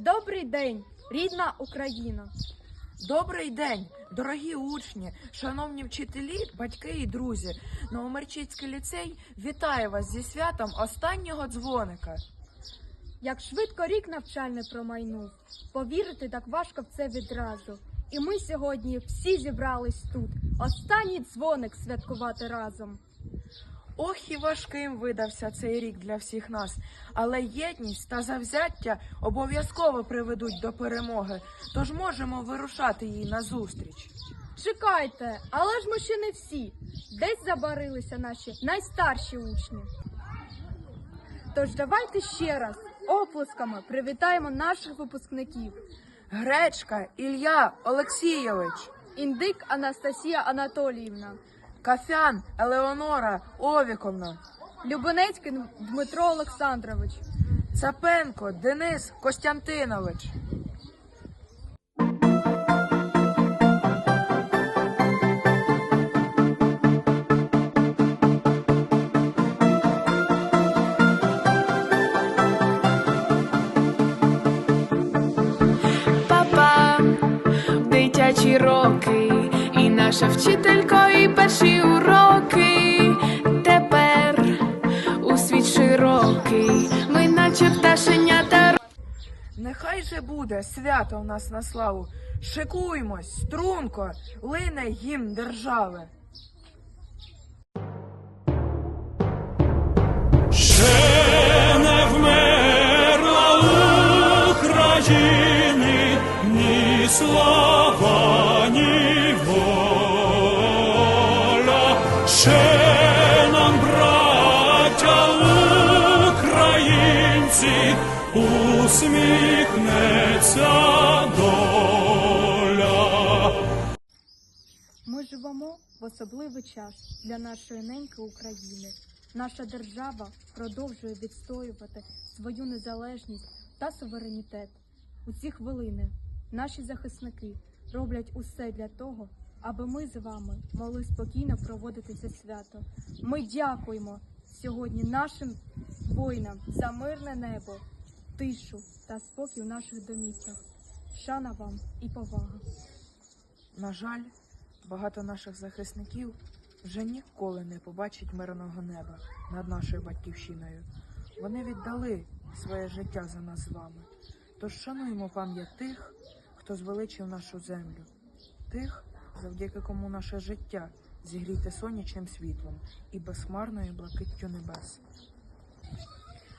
Добрий день, рідна Україна. Добрий день, дорогі учні, шановні вчителі, батьки і друзі. Новомерчицький ліцей вітає вас зі святом останнього дзвоника. Як швидко рік навчальний промайнув. Повірити так важко в це відразу. І ми сьогодні всі зібрались тут. Останній дзвоник святкувати разом. Ох і важким видався цей рік для всіх нас, але єдність та завзяття обов'язково приведуть до перемоги, тож можемо вирушати їй назустріч. Чекайте, але ж ми ще не всі. Десь забарилися наші найстарші учні. Тож давайте ще раз оплесками привітаємо наших випускників. Гречка Ілля Олексійович, Індик Анастасія Анатоліївна, Кафян Елеонора Овіковна, Любонецький Дмитро Олександрович, Цапенко Денис Костянтинович. Папа, дитячі роки, і наша вчителько, і перші пташенята. Нехай же буде свято в нас на славу. Шикуймось, струнко, лине гімн держави. Ще не вмерла України ні слава, усміхнеться доля. Ми живемо в особливий час для нашої неньки України. Наша держава продовжує відстоювати свою незалежність та суверенітет. У ці хвилини наші захисники роблять усе для того, аби ми з вами могли спокійно проводити це свято. Ми дякуємо сьогодні нашим воїнам за мирне небо, тишу та спокій у наших домівках. Шана вам і повага. На жаль, багато наших захисників вже ніколи не побачать мирного неба над нашою батьківщиною. Вони віддали своє життя за нас з вами. Тож шануємо пам'ять тих, хто звеличив нашу землю, тих, завдяки кому наше життя зігріте сонячним світлом і безхмарною блакиттю небес.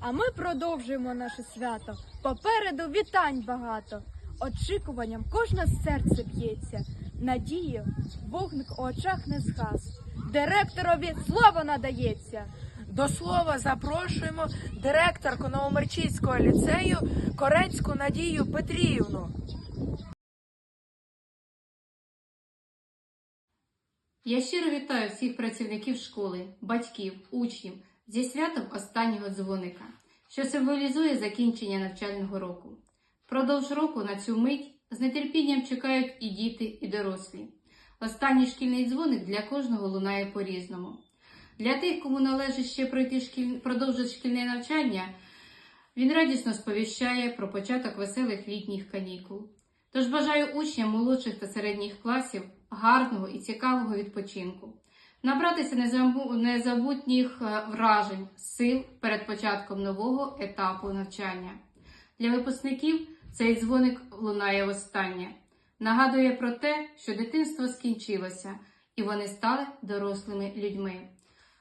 А ми продовжуємо наше свято. Попереду вітань багато. Очікуванням кожне серце б'ється. Надії, вогник у очах не згас. Директорові слово надається. До слова запрошуємо директорку Новомерчицького ліцею Корецьку Надію Петріївну. Я щиро вітаю всіх працівників школи, батьків, учнів зі святом останнього дзвоника, що символізує закінчення навчального року. Впродовж року на цю мить з нетерпінням чекають і діти, і дорослі. Останній шкільний дзвоник для кожного лунає по-різному. Для тих, кому належить ще пройти шкіль... продовжити шкільне навчання, він радісно сповіщає про початок веселих літніх канікул. Тож бажаю учням молодших та середніх класів гарного і цікавого відпочинку, набратися незабутніх е, вражень, сил перед початком нового етапу навчання. Для випускників цей дзвоник лунає востаннє, нагадує про те, що дитинство скінчилося і вони стали дорослими людьми.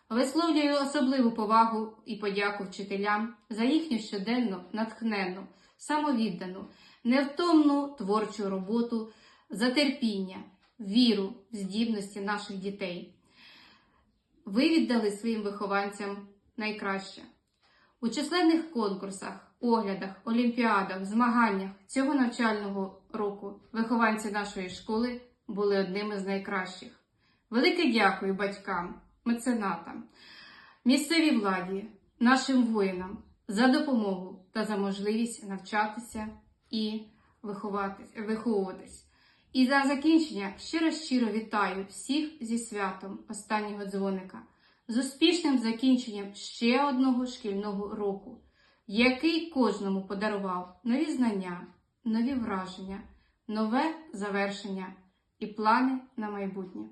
Висловлюю особливу повагу і подяку вчителям за їхню щоденну, натхненну, самовіддану, невтомну творчу роботу, за терпіння, віру в здібності наших дітей. Ви віддали своїм вихованцям найкраще. У численних конкурсах, оглядах, олімпіадах, змаганнях цього навчального року вихованці нашої школи були одними з найкращих. Велике дякую батькам, меценатам, місцевій владі, нашим воїнам за допомогу та за можливість навчатися і виховуватись. І за закінчення щиро щиро вітаю всіх зі святом останнього дзвоника, з успішним закінченням ще одного шкільного року. який кожному подарував нові знання, нові враження, нове завершення і плани на майбутнє.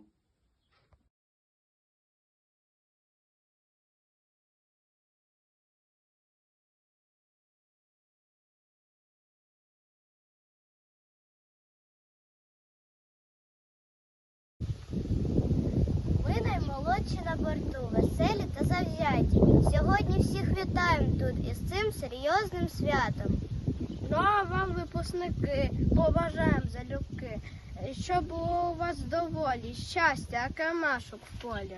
Наймолодші на борту, веселі та завзяті. Сьогодні всіх вітаємо тут із цим серйозним святом. Ну а вам, випускники, побажаємо залюбки, щоб було у вас доволі щастя, а камашок в полі.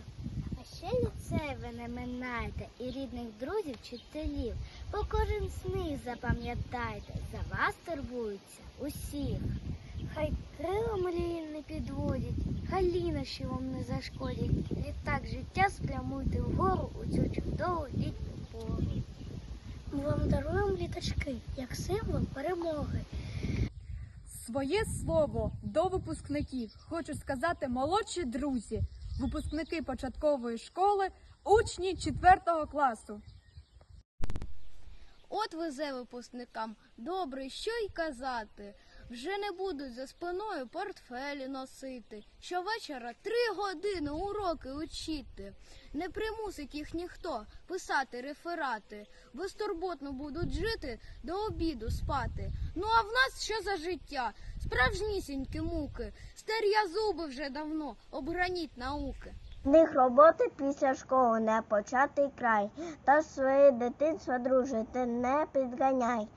А ще ліцей ви не минайте і рідних друзів, вчителів. Бо кожен з них запам'ятайте, за вас турбуються усіх. Хай крила мрії не підводять, хай лінощі вам не зашкодять. Відтак життя спрямуйте вгору у цю чудову літню пору. Ми вам даруємо літачки, як символ перемоги. Своє слово до випускників хочу сказати молодші друзі, випускники початкової школи, учні 4 класу. От везе випускникам добре, що й казати. Вже не будуть за спиною портфелі носити. Щовечора три години уроки учити. Не примусить їх ніхто писати реферати. Безтурботно будуть жити до обіду спати. Ну а в нас що за життя? Справжнісінькі муки. Старі зуби вже давно, обграніть науки. Них роботи після школи не початий край. Та своє дитинство дружити не підганяй.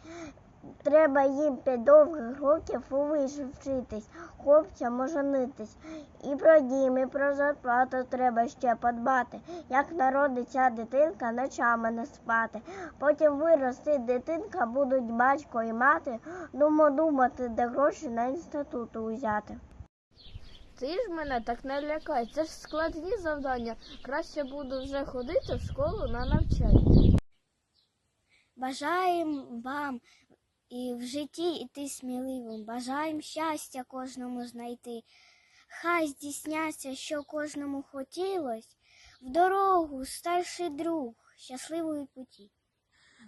Треба їм п'ять довгих років у виші вчитись, хлопцям оженитись. І про дім, і про зарплату треба ще подбати. Як народиться дитинка, ночами не спати. Потім виросте дитинка, будуть батько і мати. Думо думати, де гроші на інституту узяти. Ти ж мене так не лякай, це ж складні завдання. Краще буду вже ходити в школу на навчання. Бажаємо вам і в житті іти сміливим. Бажаємо щастя кожному знайти. Хай здійсняться, що кожному хотілось, в дорогу, старший друг, щасливої путі.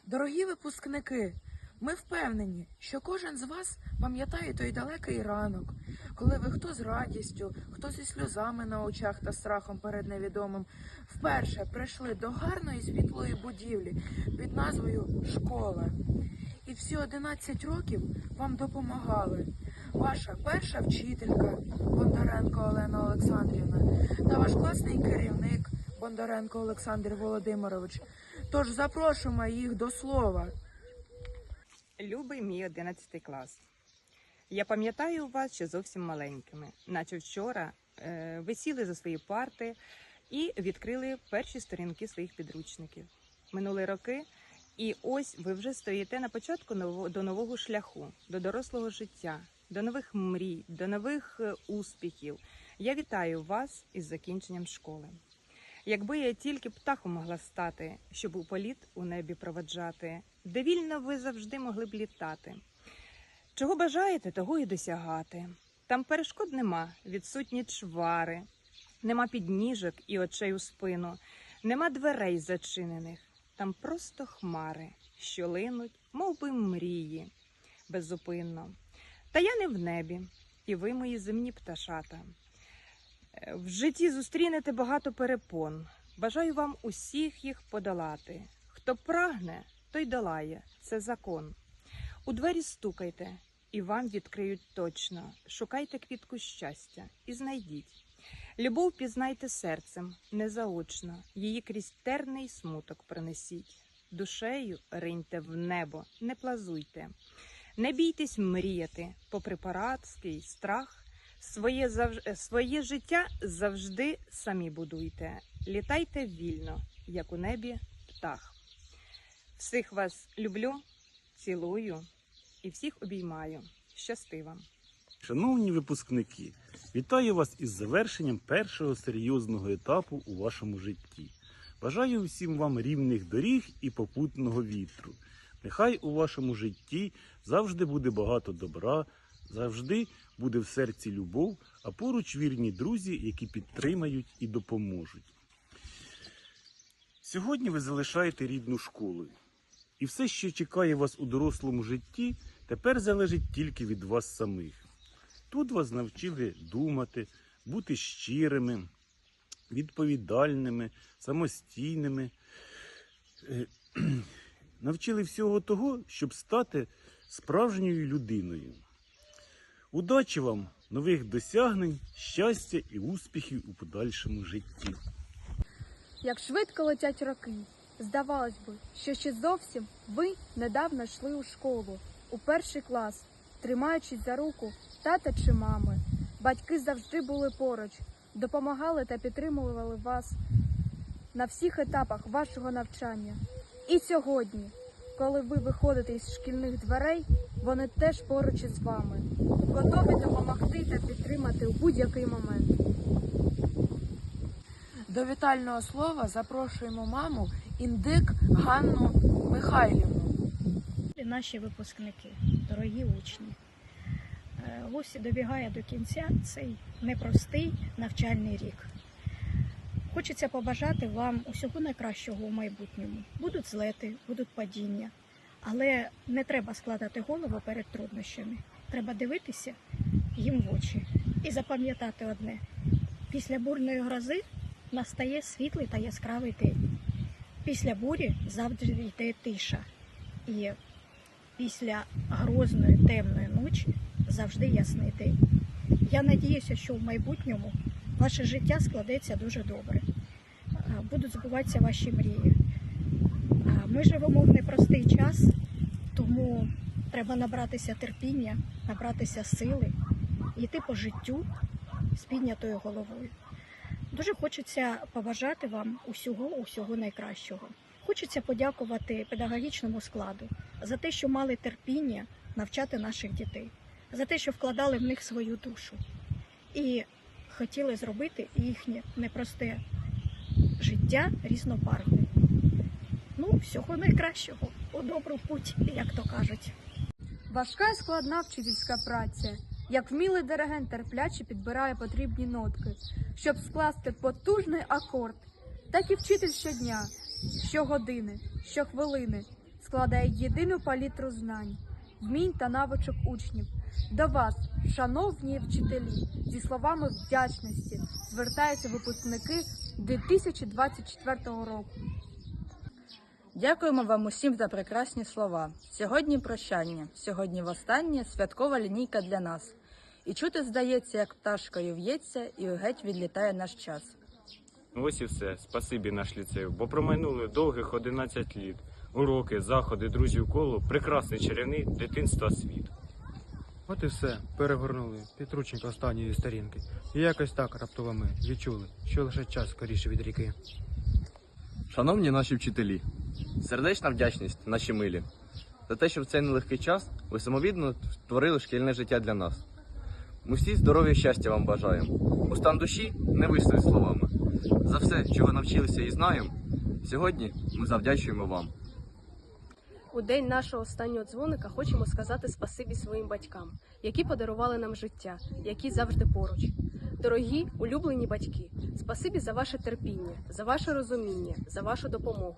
Дорогі випускники, ми впевнені, що кожен з вас пам'ятає той далекий ранок, коли ви хто з радістю, хто зі сльозами на очах та страхом перед невідомим, вперше прийшли до гарної світлої будівлі під назвою Школа. І всі 11 років вам допомагали ваша перша вчителька Бондаренко Олена Олександрівна та ваш класний керівник Бондаренко Олександр Володимирович. Тож запрошуємо їх до слова. Любий мій 11 клас. Я пам'ятаю вас ще зовсім маленькими, наче вчора е, ви сіли за свої парти і відкрили перші сторінки своїх підручників. Минули роки, і ось ви вже стоїте на початку до нового шляху, до дорослого життя, до нових мрій, до нових е, успіхів. Я вітаю вас із закінченням школи. Якби я тільки птахом могла стати, щоб у політ у небі проведжати, де вільно ви завжди могли б літати. Чого бажаєте, того і досягати. Там перешкод нема, відсутні чвари, нема підніжок і очей у спину, нема дверей зачинених. Там просто хмари, що линуть, мов би мрії, беззупинно. Та я не в небі, і ви мої земні пташата. Е, В житті зустрінете багато перепон. Бажаю вам усіх їх подолати. Хто прагне, той долає. Це закон. У двері стукайте, і вам відкриють точно. Шукайте квітку щастя і знайдіть. Любов пізнайте серцем, незаочно, її крізь терний смуток принесіть. Душею риньте в небо, не плазуйте. Не бійтесь мріяти, попри порадський страх. Своє, завж... е, своє життя завжди самі будуйте. Літайте вільно, як у небі птах. Всіх вас люблю, цілую і всіх обіймаю. Щасти вам! Шановні випускники, вітаю вас із завершенням першого серйозного етапу у вашому житті. Бажаю всім вам рівних доріг і попутного вітру. Нехай у вашому житті завжди буде багато добра, завжди буде в серці любов, а поруч вірні друзі, які підтримають і допоможуть. Сьогодні ви залишаєте рідну школу. І все, що чекає вас у дорослому житті, тепер залежить тільки від вас самих. Тут вас навчили думати, бути щирими, відповідальними, самостійними. Е, Навчили всього того, щоб стати справжньою людиною. Удачі вам, нових досягнень, щастя і успіхів у подальшому житті. Як швидко летять роки. Здавалось би, що ще зовсім ви недавно йшли у школу, у перший клас, тримаючись за руку тата чи мами. Батьки завжди були поруч, допомагали та підтримували вас на всіх етапах вашого навчання. І сьогодні, коли ви виходите із шкільних дверей, вони теж поруч із вами, готові допомогти та підтримати у будь-який момент. До вітального слова запрошуємо маму Індик Ганну Михайлівну. Наші випускники, дорогі учні. Е, добігає до кінця цей непростий навчальний рік. Хочеться побажати вам усього найкращого у майбутньому. Будуть злети, будуть падіння, але не треба складати голову перед труднощами. Треба дивитися їм в очі і запам'ятати одне: після бурної грози настає світлий та яскравий день. Після бурі завжди йде тиша. І після грозної темної ночі завжди ясний день. Я надіюся, що в майбутньому ваше життя складеться дуже добре. Будуть збуватися ваші мрії. Ми живемо в непростий час, тому треба набратися терпіння, набратися сили, йти по життю з піднятою головою. Дуже хочеться побажати вам усього, усього найкращого. Хочеться подякувати педагогічному складу за те, що мали терпіння навчати наших дітей, за те, що вкладали в них свою душу і хотіли зробити їхнє непросте життя різнобарвним. Ну, всього найкращого, у добру путь, як то кажуть. Важка і складна вчительська праця. Як вмілий диригент терпляче підбирає потрібні нотки, щоб скласти потужний акорд, так і вчитель щодня, щогодини, щохвилини складає єдину палітру знань, вмінь та навичок учнів. До вас, шановні вчителі, зі словами вдячності звертаються випускники 2024 року. Дякуємо вам усім за прекрасні слова. Сьогодні прощання, сьогодні востаннє святкова лінійка для нас. І чути здається, як пташкою в'ється, і геть відлітає наш час. Ось і все. Спасибі наш ліцею, бо промайнули довгих 11 літ. Уроки, заходи, друзів коло, прекрасний чарівний дитинства світ. От і все, перегорнули підручник останньої сторінки. І якось так раптово ми відчули, що лише час скоріше від ріки. Шановні наші вчителі, сердечна вдячність, наші милі, за те, що в цей нелегкий час ви самовідно створили шкільне життя для нас. Ми всі здоров'я і щастя вам бажаємо. У стан душі не висловить словами. За все, чого навчилися і знаємо, сьогодні ми завдячуємо вам. У день нашого останнього дзвоника хочемо сказати спасибі своїм батькам, які подарували нам життя, які завжди поруч. Дорогі улюблені батьки, спасибі за ваше терпіння, за ваше розуміння, за вашу допомогу.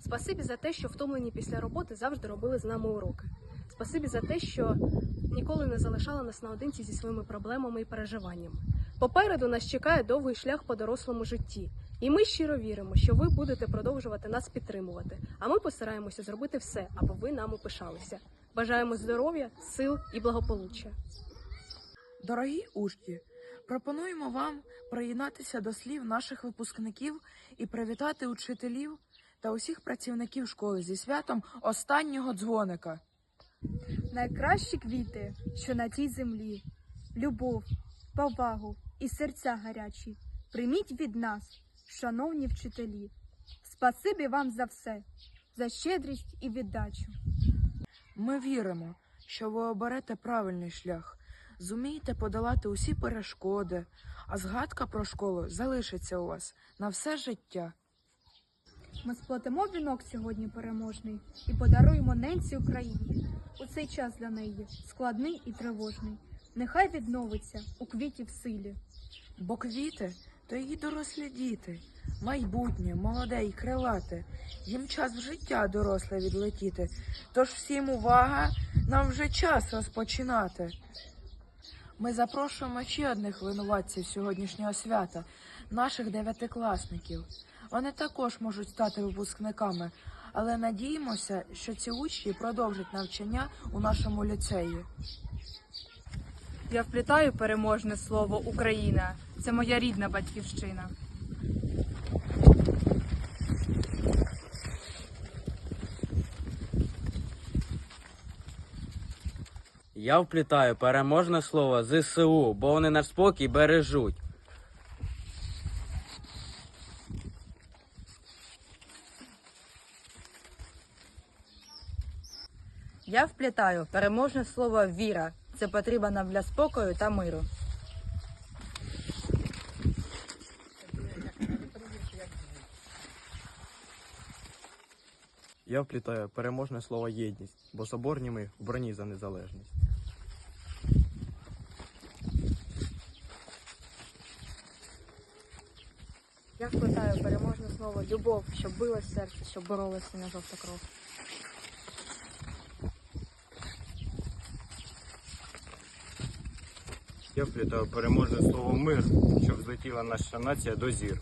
Спасибі за те, що втомлені після роботи завжди робили з нами уроки. Спасибі за те, що ніколи не залишали нас наодинці зі своїми проблемами і переживаннями. Попереду нас чекає довгий шлях по дорослому житті, і ми щиро віримо, що ви будете продовжувати нас підтримувати. А ми постараємося зробити все, аби ви нами пишалися. Бажаємо здоров'я, сил і благополуччя. Дорогі учні, пропонуємо вам приєднатися до слів наших випускників і привітати учителів та усіх працівників школи зі святом останнього дзвоника. Найкращі квіти, що на цій землі, любов, повагу і серця гарячі. Прийміть від нас, шановні вчителі. Спасибі вам за все, за щедрість і віддачу. Ми віримо, що ви оберете правильний шлях, зумієте подолати усі перешкоди, а згадка про школу залишиться у вас на все життя. Ми сплетемо вінок сьогодні переможний і подаруємо ненці Україні. У цей час для неї складний і тривожний. Нехай відновиться у квіті в силі. Бо квіти то її дорослі діти, майбутнє, молоде і крилате. Їм час в життя доросле відлетіти. Тож всім увага, нам вже час розпочинати. Ми запрошуємо ще одних винуватців сьогоднішнього свята, наших дев'ятикласників. Вони також можуть стати випускниками, але надіємося, що ці учні продовжать навчання у нашому ліцеї. Я вплітаю переможне слово Україна. Це моя рідна батьківщина. Я вплітаю переможне слово ЗСУ, бо вони наш спокій бережуть. Я вплітаю переможне слово віра. Це потрібно нам для спокою та миру. Я вплітаю переможне слово єдність, бо соборні ми в броні за незалежність. Я вплітаю переможне слово любов, щоб билось серце, щоб боролося на жовта кров. Я вплітаю переможне слово мир, щоб злетіла наша нація до зір.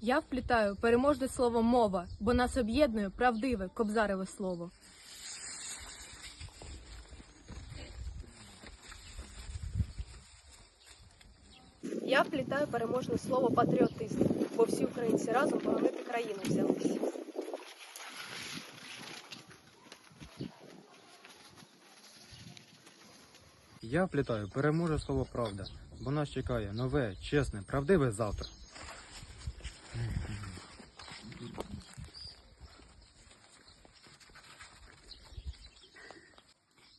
Я вплітаю переможне слово мова, бо нас об'єднує правдиве кобзареве слово. Я вплітаю переможне слово патріотизм, бо всі українці разом боронити країну взялися. Я вплітаю переможе слово правда, бо нас чекає нове, чесне, правдиве завтра.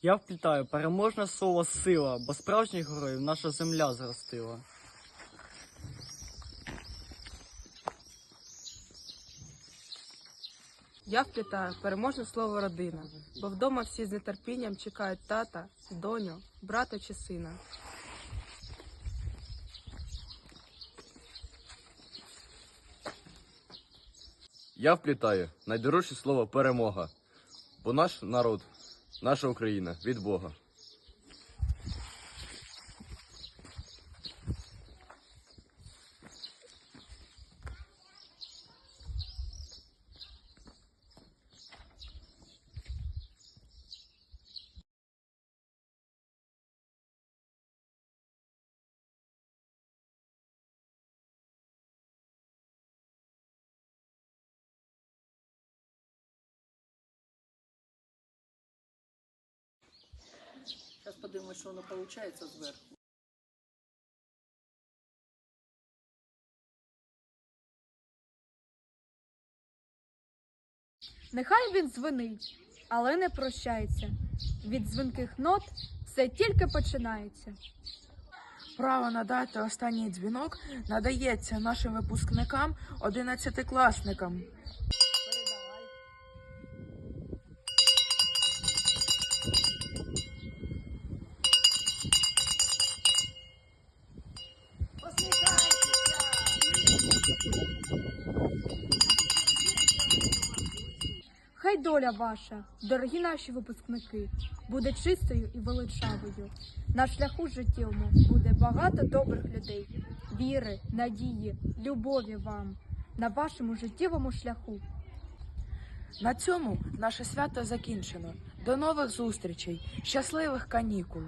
Я вплітаю переможне слово сила, бо справжніх героїв наша земля зростила. Я вплітаю переможне слово родина, бо вдома всі з нетерпінням чекають тата, доню, брата чи сина. Я вплітаю найдорожче слово перемога, бо наш народ, наша Україна від Бога. Зараз подивимось, що воно виходить зверху. Нехай він дзвонить, але не прощається. Від дзвінких нот все тільки починається. Право надати останній дзвінок надається нашим випускникам, одинадцятикласникам. Доля ваша, дорогі наші випускники, буде чистою і величавою. На шляху життєвому буде багато добрих людей, віри, надії, любові вам на вашому життєвому шляху. На цьому наше свято закінчено. До нових зустрічей, щасливих канікул!